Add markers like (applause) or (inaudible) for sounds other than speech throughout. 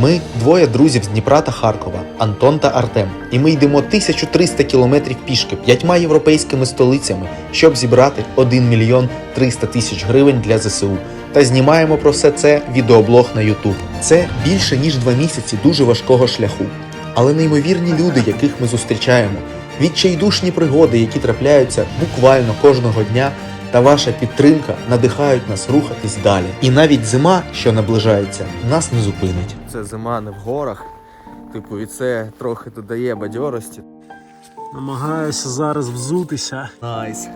Ми двоє друзів з Дніпра та Харкова, Антон та Артем. І ми йдемо 1300 кілометрів пішки п'ятьма європейськими столицями, щоб зібрати 1 мільйон 300 тисяч гривень для ЗСУ. Та знімаємо про все це відеоблог на YouTube. Це більше ніж два місяці дуже важкого шляху. Але неймовірні люди, яких ми зустрічаємо, відчайдушні пригоди, які трапляються буквально кожного дня, та ваша підтримка надихають нас рухатись далі. І навіть зима, що наближається, нас не зупинить. Це зима не в горах. Типу, і це трохи додає бадьорості. Намагаюся зараз взутися. Найс.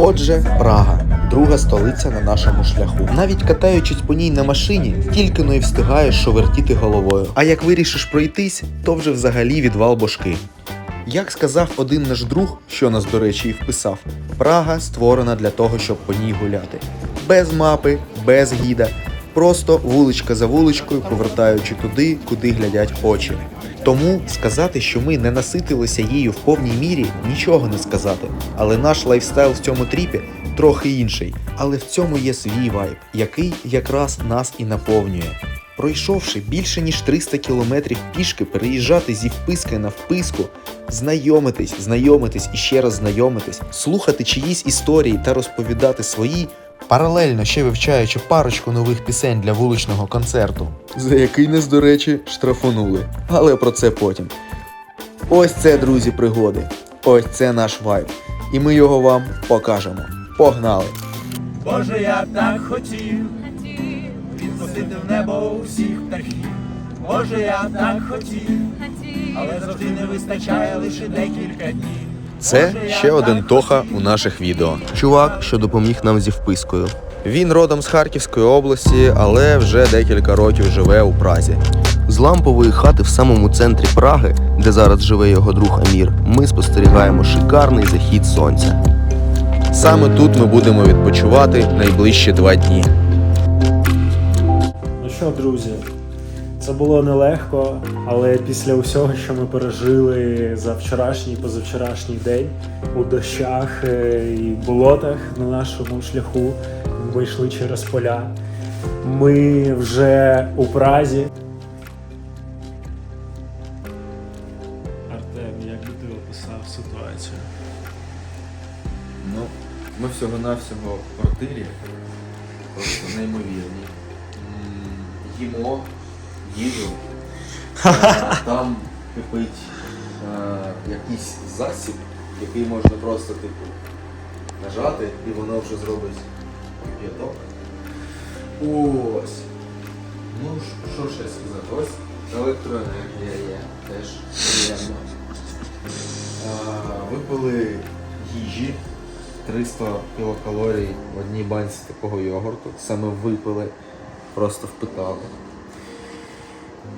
Отже, Прага, друга столиця на нашому шляху. Навіть катаючись по ній на машині, тільки но й встигаєш шовертіти головою. А як вирішиш пройтись, то вже взагалі відвал бошки. Як сказав один наш друг, що нас, до речі, і вписав, Прага створена для того, щоб по ній гуляти. Без мапи, без гіда, просто вуличка за вуличкою, повертаючи туди, куди глядять очі. Тому сказати, що ми не наситилися її в повній мірі, нічого не сказати. Але наш лайфстайл в цьому тріпі трохи інший. Але в цьому є свій вайб, який якраз нас і наповнює. Пройшовши більше ніж 300 кілометрів пішки, переїжджати зі вписки на вписку, знайомитись, знайомитись і ще раз знайомитись, слухати чиїсь історії та розповідати свої, паралельно ще вивчаючи парочку нових пісень для вуличного концерту, за який нас, до речі, штрафонули. Але про це потім. Ось це, друзі, пригоди. Ось це наш вайб. І ми його вам покажемо. Погнали! Боже, я так хотів відпустити в небо усіх птахів. Боже, я так хотів, але завжди не вистачає лише декілька днів. Це ще один Тоха у наших відео. Чувак, що допоміг нам зі впискою. Він родом з Харківської області, але вже декілька років живе у Празі. З лампової хати в самому центрі Праги, де зараз живе його друг Амір, ми спостерігаємо шикарний захід сонця. Саме тут ми будемо відпочивати найближчі два дні. Що, друзі, це було нелегко, але після усього, що ми пережили за вчорашній і позавчорашній день у дощах е, і болотах на нашому шляху, ми йшли через поля. Ми вже у Празі. Артем, як би ти описав ситуацію? Ну, ми всього-навсього в квартирі. Просто неймовірні. Їмо, їжу. Там кипить е, якийсь засіб, який можна просто типу нажати і воно вже зробить кип'яток. Ось. Ну, що ще сказати? Ось електроенергія є, теж приємно. А, Випили їжі 300 кілокалорій в одній банці такого йогурту. Саме випили, просто впитали.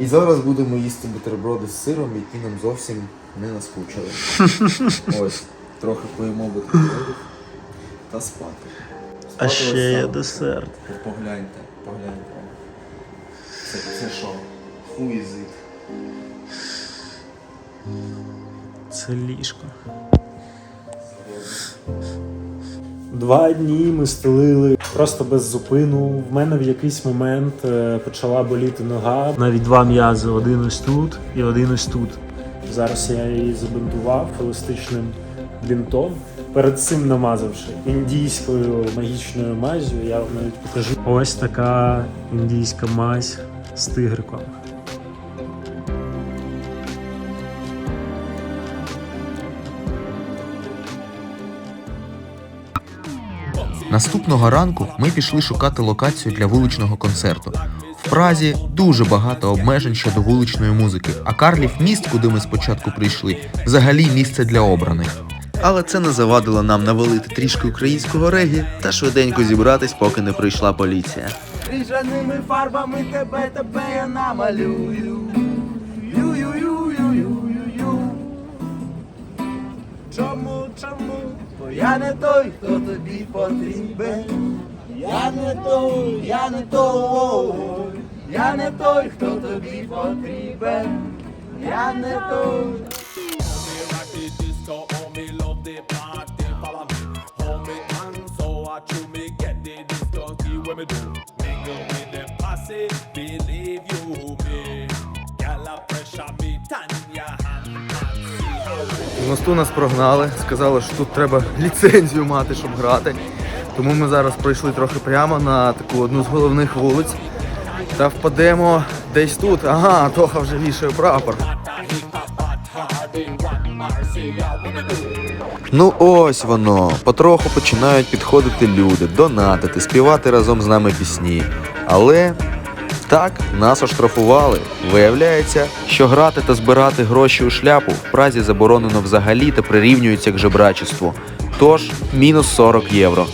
І зараз будемо їсти бутерброди з сиром, які нам зовсім не наскучили. (laughs) Ось, трохи поїмо бутербродів та спати. А ще є десерт. Погляньте, погляньте. Це, це що? It? Це ліжко. Два дні ми стелили просто без зупину. В мене в якийсь момент е, почала боліти нога. Навіть два м'язи: один ось тут і один ось тут. Зараз я її забинтував еластичним бінтом. Перед цим намазавши індійською магічною мазю, я вам навіть покажу. Ось така індійська мазь з тигриком. Наступного ранку ми пішли шукати локацію для вуличного концерту. В Празі дуже багато обмежень щодо вуличної музики, а Карлів міст, куди ми спочатку прийшли, взагалі місце для обраних. Але це не завадило нам навалити трішки українського регі та швиденько зібратись, поки не прийшла поліція. Крижаними фарбами тебе, тебе я намалюю. Я не той, хто тобі потрібен. Я не той, я не той, я не той, хто тобі потрібен. Я не той. Мосту нас прогнали, сказали, що тут треба ліцензію мати, щоб грати. Тому ми зараз пройшли трохи прямо на таку одну з головних вулиць. Та впадемо десь тут. Ага, Тоха вже вішає прапор. Ну ось воно. Потроху починають підходити люди, донатити, співати разом з нами пісні. Але так, нас оштрафували. Виявляється, що грати та збирати гроші у шляпу в Празі заборонено взагалі та прирівнюється к жебрачеству. Тож мінус 40 євро.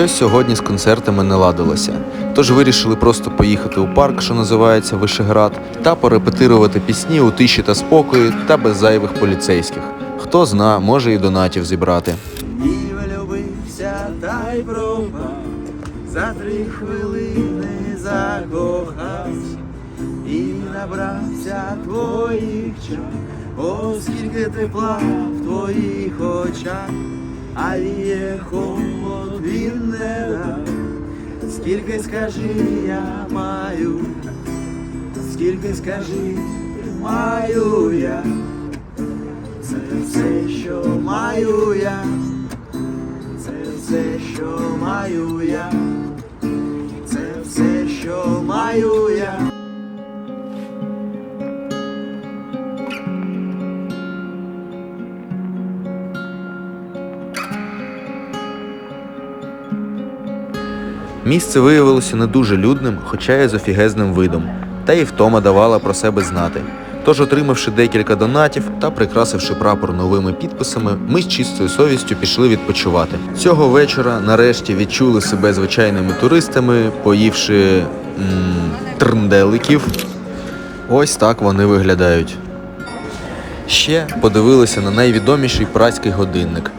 Щось сьогодні з концертами не ладилося. Тож вирішили просто поїхати у парк, що називається Вишеград, та порепетирувати пісні у тиші та спокої та без зайвих поліцейських. Хто зна, може і донатів зібрати. Та й пропав, за три хвилини закохався і набрався твоїх чар, оскільки тепла в твоїх очах, а є холод він не дав. Скільки скажи, я маю, скільки скажи, маю я. Це все, що маю я, це все, що маю я, це все, що маю я. Місце виявилося не дуже людним, хоча й з офігезним видом, та й втома давала про себе знати. Тож, отримавши декілька донатів та прикрасивши прапор новими підписами, ми з чистою совістю пішли відпочивати. Цього вечора нарешті відчули себе звичайними туристами, поївши трнделиків. Ось так вони виглядають. Ще подивилися на найвідоміший празький годинник.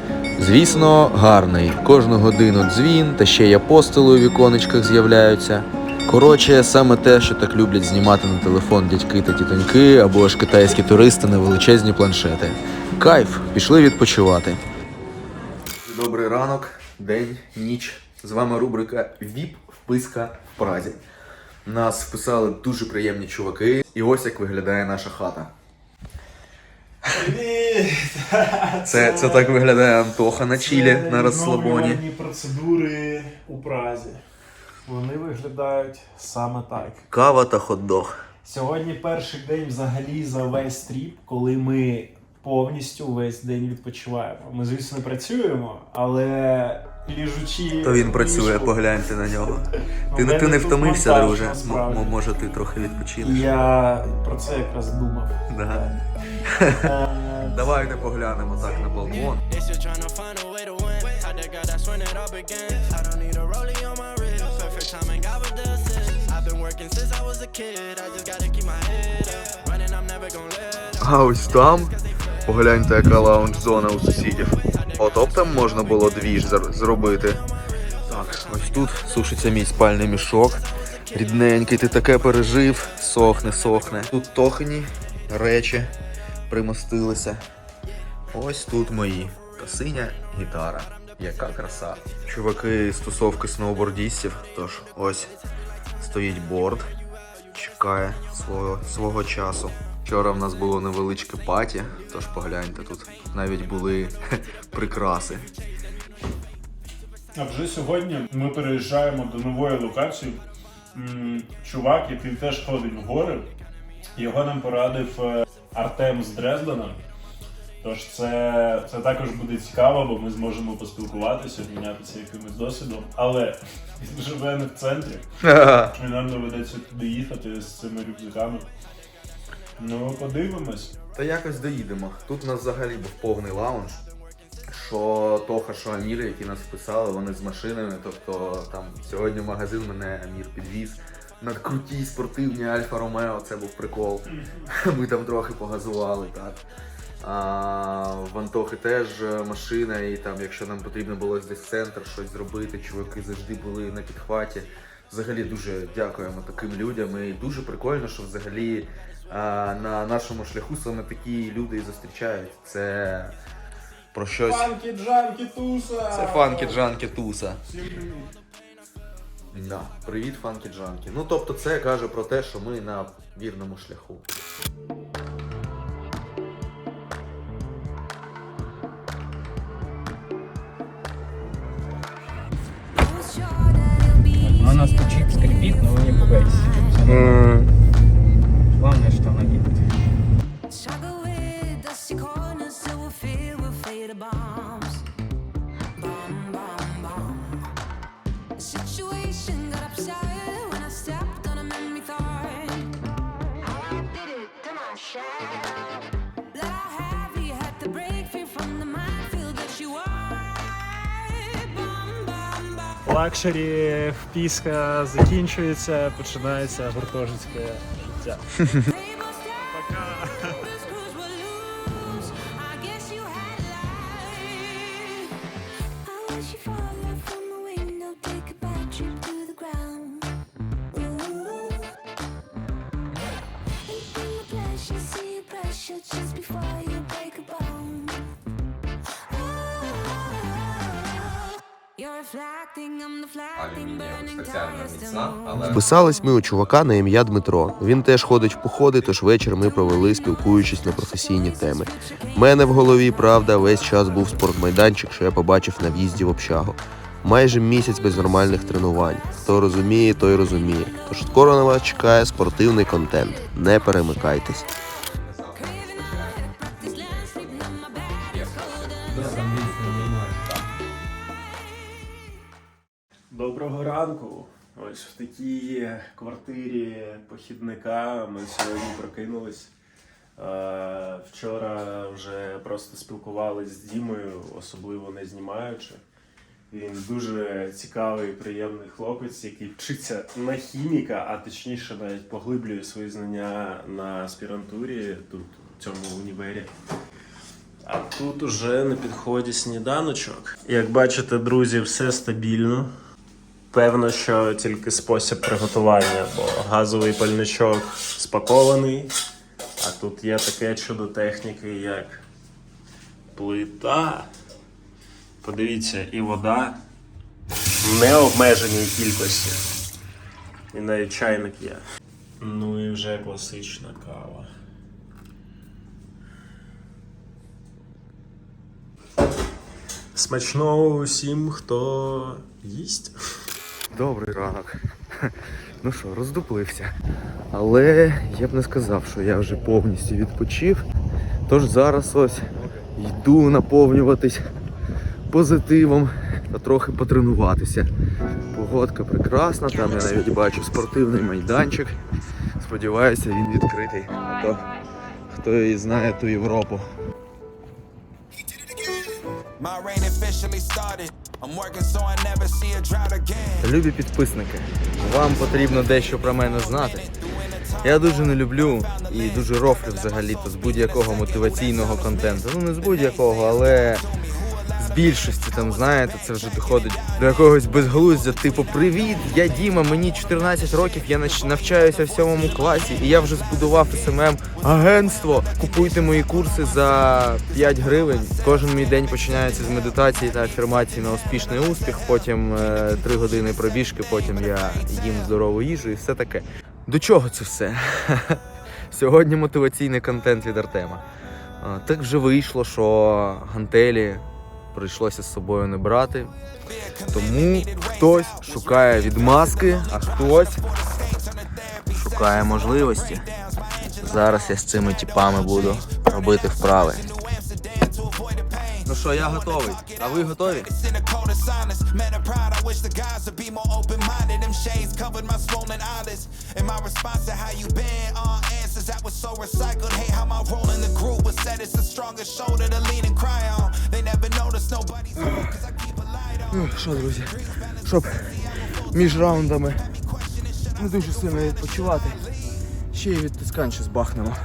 Звісно, гарний. Кожну годину дзвін, та ще й апостоли у віконечках з'являються. Коротше, саме те, що так люблять знімати на телефон дядьки та тітоньки, або ж китайські туристи на величезні планшети. Кайф, пішли відпочивати. Добрий ранок, день, ніч. З вами рубрика ВІП вписка в Празі. Нас вписали дуже приємні чуваки, і ось як виглядає наша хата. Привіт! Це, це так виглядає Антоха на чілі, на розслабоні. Це процедури у Празі. Вони виглядають саме так. Кава та хот-дог. Сьогодні перший день взагалі за весь стріп, коли ми повністю весь день відпочиваємо. Ми, звісно, працюємо, але ліжучи. То він працює, ліжку, погляньте на нього. (laughs) Ти, не- ти не втомився, монтаж, друже? насправді. М- може ти трохи відпочинеш? Я про це якраз думав. Да. (laughs) Е, Давайте поглянемо так на балкон. А ось там, погляньте, яка лаунж-зона у сусідів. Ото там можна було двіж зар- зробити. Так, ось тут сушиться мій спальний мішок. Рідненький, ти таке пережив. Сохне, сохне. Тут тохані речі примостилися. Ось тут мої. Та синя гітара. Яка краса. Чуваки з тусовки сноубордістів. Тож ось стоїть борд. Чекає свого, свого часу. Вчора в нас було невеличке паті, тож погляньте, тут навіть були (laughs) прикраси. А вже сьогодні ми переїжджаємо до нової локації. Чувак, який теж ходить в гори, його нам порадив е, Артем з Дрездена. Тож це, це також буде цікаво, бо ми зможемо поспілкуватися, обмінятися якимось досвідом. Але (laughs) він живе не в центрі, і нам доведеться туди їхати з цими рюкзаками. Ну, подивимось. Та якось доїдемо. Тут у нас взагалі був повний лаунж. Що Тоха, що Амір, які нас вписали, вони з машинами. Тобто там сьогодні в магазин мене Амір підвіз. на крутій спортивній Альфа Ромео, це був прикол. Ми там трохи погазували, так. А, в Антохи теж е, машина, і там, якщо нам потрібно було десь центр щось зробити, чуваки завжди були на підхваті. Взагалі дуже дякуємо таким людям. І дуже прикольно, що взагалі на нашому шляху саме такі люди і зустрічають. Це про щось. Фанкі, джанкі, туса! Це фанкі джанкі туса. Да. Привіт, фанкі джанкі. Ну тобто це каже про те, що ми на вірному шляху. Она стучит, скрипит, но вы не пугайтесь. Лакшері впіска закінчується, починається гуртожитське життя. (laughs) deflecting, burning tires to. Вписались ми у чувака на ім'я Дмитро. Він теж ходить в походи, тож вечір ми провели, спілкуючись на професійні теми. У мене в голові, правда, весь час був спортмайданчик, що я побачив на в'їзді в общагу. Майже місяць без нормальних тренувань. Хто розуміє, той розуміє. Тож скоро на вас чекає спортивний контент. Не перемикайтесь. Ось в такій квартирі похідника ми сьогодні прокинулись. Е, Вчора вже просто спілкувалися з Дімою, особливо не знімаючи. Він дуже цікавий, приємний хлопець, який вчиться на хіміка, а точніше навіть поглиблює свої знання на аспірантурі тут, в цьому універі. А тут уже на підході сніданочок. Як бачите, друзі, все стабільно. Певно, що тільки спосіб приготування, бо газовий пальничок спакований, а тут є таке чудо техніки, як плита. Подивіться, і вода в необмеженій кількості. І навіть чайник є. Ну і вже класична кава. Смачного усім, хто їсть. Добрий ранок. Ну що, роздуплився. Але я б не сказав, що я вже повністю відпочив. Тож зараз ось йду наповнюватись позитивом та трохи потренуватися. Погодка прекрасна, там я навіть бачу спортивний майданчик. Сподіваюся, він відкритий. А то хто її знає ту Європу. My reign officially started. Любі підписники, вам потрібно дещо про мене знати. Я дуже не люблю і дуже рофлю взагалі-то з будь-якого мотиваційного контенту. Ну не з будь-якого, але більшості там, знаєте, це вже доходить до якогось безглуздя. Типу, привіт, я Діма, мені 14 років, я навчаюся в сьомому класі, і я вже збудував СММ агентство. Купуйте мої курси за 5 гривень. Кожен мій день починається з медитації та афірмації на успішний успіх. Потім 3 години пробіжки, потім я їм здорову їжу і все таке. До чого це все? (laughs) Сьогодні мотиваційний контент від Артема. Так вже вийшло, що гантелі прийшлося з собою не брати. Тому хтось шукає відмазки, а хтось шукає можливості. Зараз я з цими тіпами буду робити вправи. Ну що, я готовий. А ви готові? The to how uh, my role in the group was said it's the strongest shoulder to lean and cry On. Що, друзі, щоб між раундами не дуже сильно відпочивати. Ще й відтискань щось бахнемо.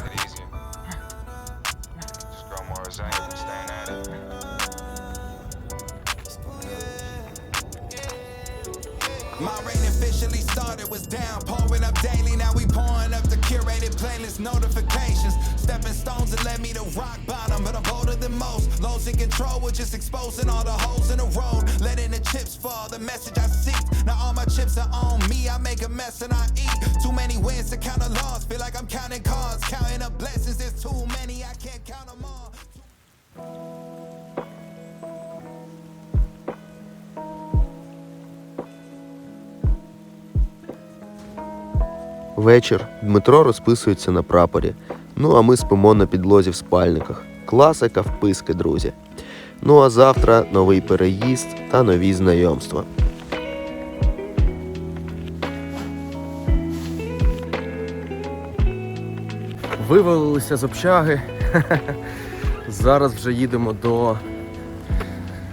Вечір. Дмитро розписується на прапорі. Ну а ми спимо на підлозі в спальниках. Класика вписки, друзі. Ну а завтра новий переїзд та нові знайомства. Вивалилися з общаги. (laughs) Зараз вже їдемо до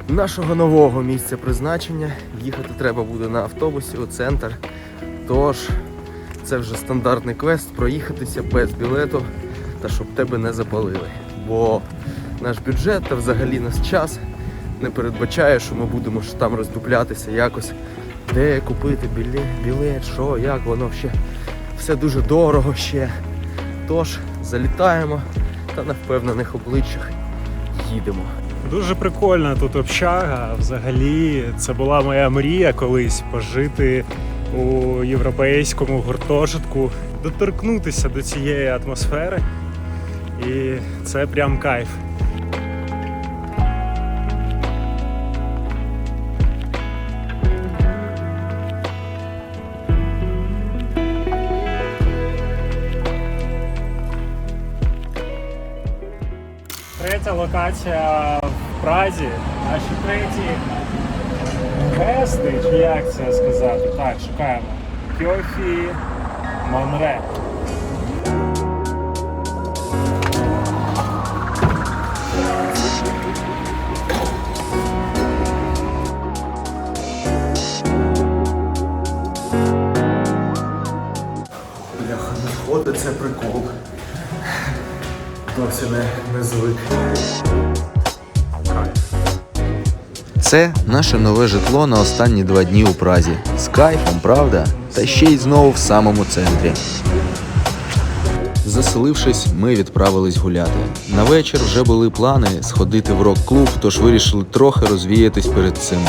нашого нового місця призначення. Їхати треба буде на автобусі у центр. Тож це вже стандартний квест проїхатися без білету та щоб тебе не запалили. Бо наш бюджет та взагалі наш час не передбачає, що ми будемо там роздуплятися якось, де купити білет, білет, що, як воно ще. Все дуже дорого ще. Тож залітаємо та на впевнених обличчях їдемо. Дуже прикольна тут общага. Взагалі, це була моя мрія колись пожити у європейському гуртожитку, доторкнутися до цієї атмосфери. І це прям кайф. Третя локація в Празі. Наші треті фести, чи як це сказати? Так, шукаємо. Кьофі Монре. Бляха, не це прикол. Досі не, не звик. Це наше нове житло на останні два дні у Празі. З кайфом, правда? Та ще й знову в самому центрі. Заселившись, ми відправились гуляти. На вечір вже були плани сходити в рок-клуб, тож вирішили трохи розвіятись перед цим.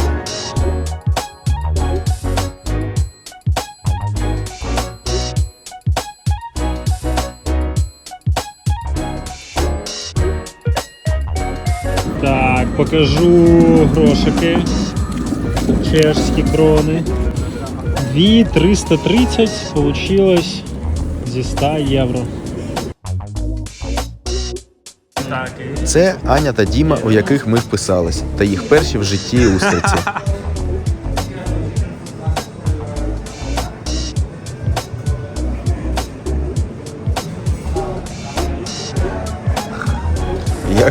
Покажу грошики. Чешські крони. 2,330 получилось зі 100 євро. Так, Це Аня та Діма, у яких ми вписались, та їх перші в житті устриці. (laughs)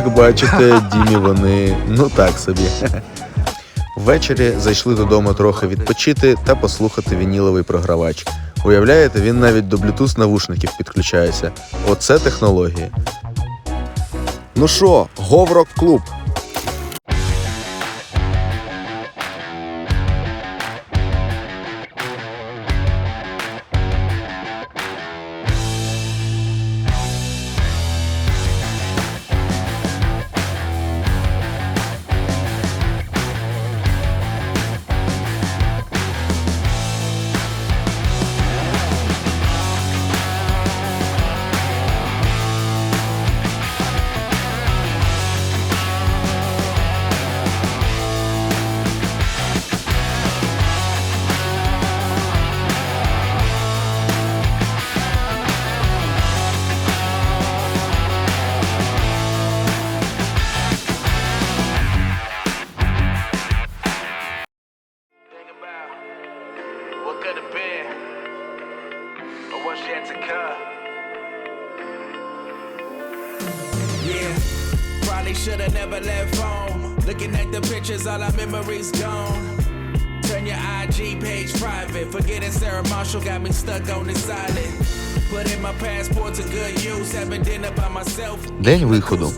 Як бачите, Дімі вони ну так собі. Ввечері зайшли додому трохи відпочити та послухати вініловий програвач. Уявляєте, він навіть до Bluetooth навушників підключається. Оце технології. Ну що, Говрок клуб. Probably should have never left home. Looking at the pictures, all our memories gone. Turn your IG page private. Forgetting Sarah Marshall got me stuck on this island. День виходу.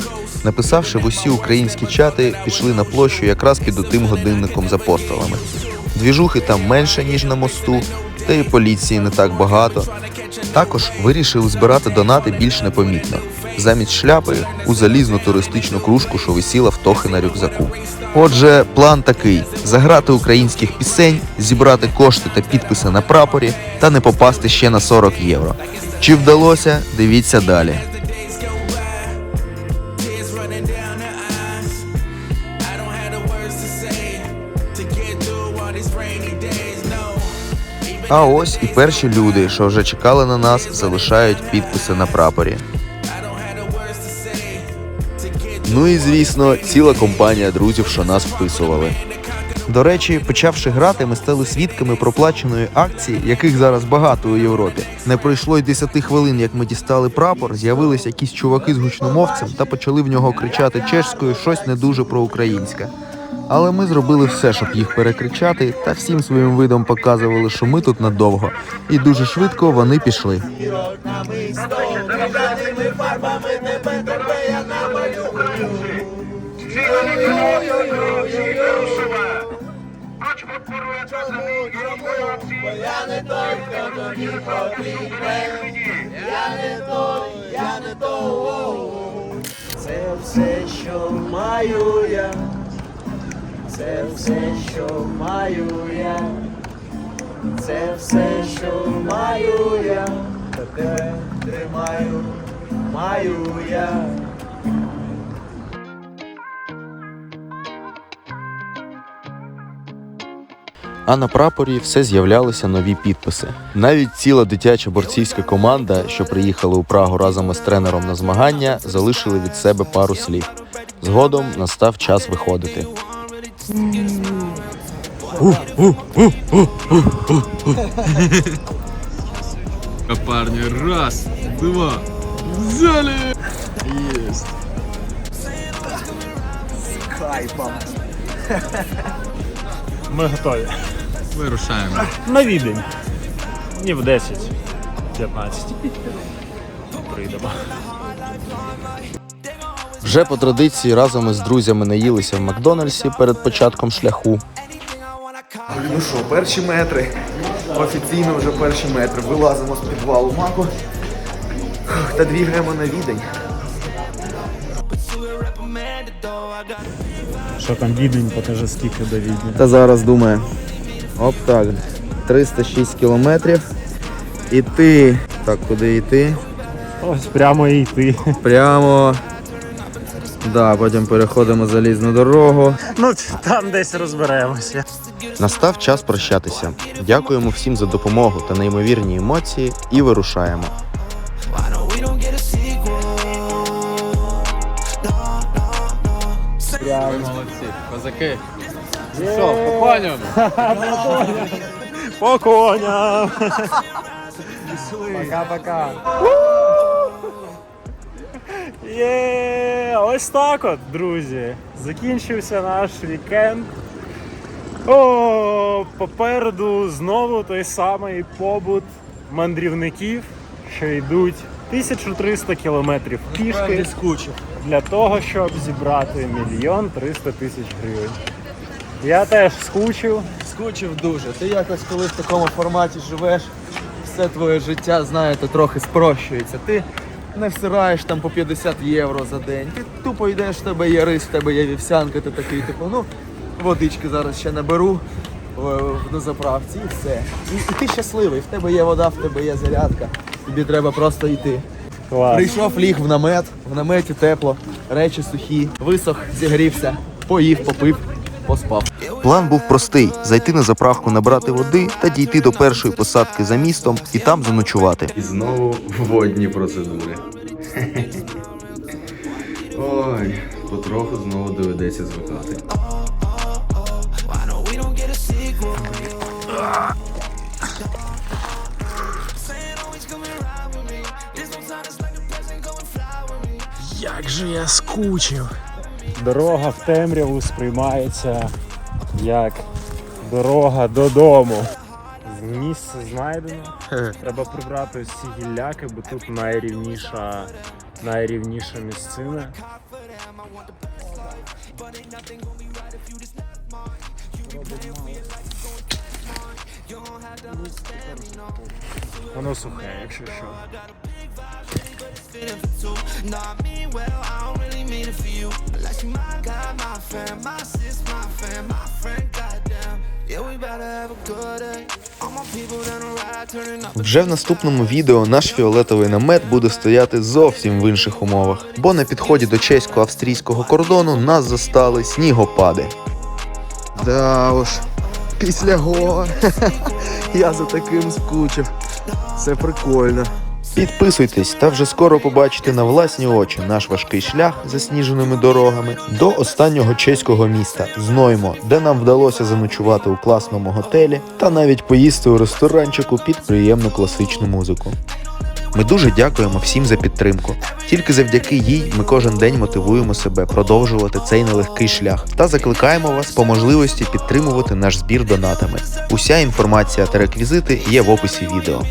Написавши в усі українські чати, пішли на площу якраз під отим годинником з апостолами. Двіжухи там менше, ніж на мосту, та і поліції не так багато. Також вирішили збирати донати більш непомітно. Замість шляпи у залізну туристичну кружку, що висіла в Тохи на рюкзаку. Отже, план такий: заграти українських пісень, зібрати кошти та підписи на прапорі та не попасти ще на 40 євро. Чи вдалося? Дивіться далі. А ось і перші люди, що вже чекали на нас, залишають підписи на прапорі. Ну і звісно, ціла компанія друзів, що нас вписували. До речі, почавши грати, ми стали свідками проплаченої акції, яких зараз багато у Європі. Не пройшло й 10 хвилин, як ми дістали прапор, з'явилися якісь чуваки з гучномовцем та почали в нього кричати чешською щось не дуже проукраїнське. Але ми зробили все, щоб їх перекричати, та всім своїм видом показували, що ми тут надовго. І дуже швидко вони пішли. Рожевими фарбами тебе, тебе я намалюю. Я не той, хто тобі потрібен. Я не той, я не той. Це все, що маю я. Це все, що маю я. Це все, що маю я. Тебе тримаю, маю я. А на прапорі все з'являлися нові підписи. Навіть ціла дитяча борцівська команда, що приїхала у Прагу разом із тренером на змагання, залишили від себе пару слів. Згодом настав час виходити. Парни, раз, два, взяли! Есть. Ми готові. Вирушаємо. На відень. Днів 10, 15. Прийдемо. Вже по традиції разом із друзями наїлися в Макдональдсі перед початком шляху. Ну що, перші метри. Офіційно вже перші метри. Вилазимо з підвалу маку та двігаємо на відень. Що там відень, покажи скільки до відня. Та зараз думаю. Оп так. 306 кілометрів. Іти. Так, куди йти? Ось прямо і йти. Прямо. Да, потім переходимо залізну дорогу. Ну, там десь розберемося. Настав час прощатися. Дякуємо всім за допомогу та неймовірні емоції і вирушаємо. Молодці, козаки. Що, по коням? (laughs) По коням! Пока-пока. Є, ось так от, друзі. Закінчився наш вікенд. О, попереду знову той самий побут мандрівників, що йдуть 1300 кілометрів пішки для того, щоб зібрати мільйон 300 тисяч гривень. Я теж скучив. Скучив дуже. Ти якось коли в такому форматі живеш, все твоє життя, знаєте, трохи спрощується. Ти не всираєш там по 50 євро за день. Ти тупо йдеш, в тебе є рис, в тебе є вівсянка, ти такий, типу, ну, водички зараз ще наберу в- на заправці і все. І, і ти щасливий, в тебе є вода, в тебе є зарядка. Тобі треба просто йти. Клас. Прийшов ліг в намет, в наметі тепло, речі сухі, висох, зігрівся, поїв, попив, поспав. План був простий: зайти на заправку, набрати води та дійти до першої посадки за містом і там заночувати. І знову водні процедури. Ой, потроху знову доведеться звикати. Як же я скучив. Дорога в темряву сприймається як Дорога додому. Місце знайдено. Треба прибрати ці гілляки, бо тут найрівніша, найрівніша місцина. Воно сухе, якщо що. Nah, I mean well, I don't really mean it for you. Unless you my guy, my friend, my sis, my friend, my friend, goddamn. Yeah, we better have a good day. Вже в наступному відео наш фіолетовий намет буде стояти зовсім в інших умовах, бо на підході до чесько-австрійського кордону нас застали снігопади. Да уж, після гор. (laughs) Я за таким скучив. Це прикольно. Підписуйтесь та вже скоро побачите на власні очі наш важкий шлях засніженими дорогами до останнього чеського міста Зноймо, де нам вдалося заночувати у класному готелі та навіть поїсти у ресторанчику під приємну класичну музику. Ми дуже дякуємо всім за підтримку. Тільки завдяки їй ми кожен день мотивуємо себе продовжувати цей нелегкий шлях та закликаємо вас по можливості підтримувати наш збір донатами. Уся інформація та реквізити є в описі відео.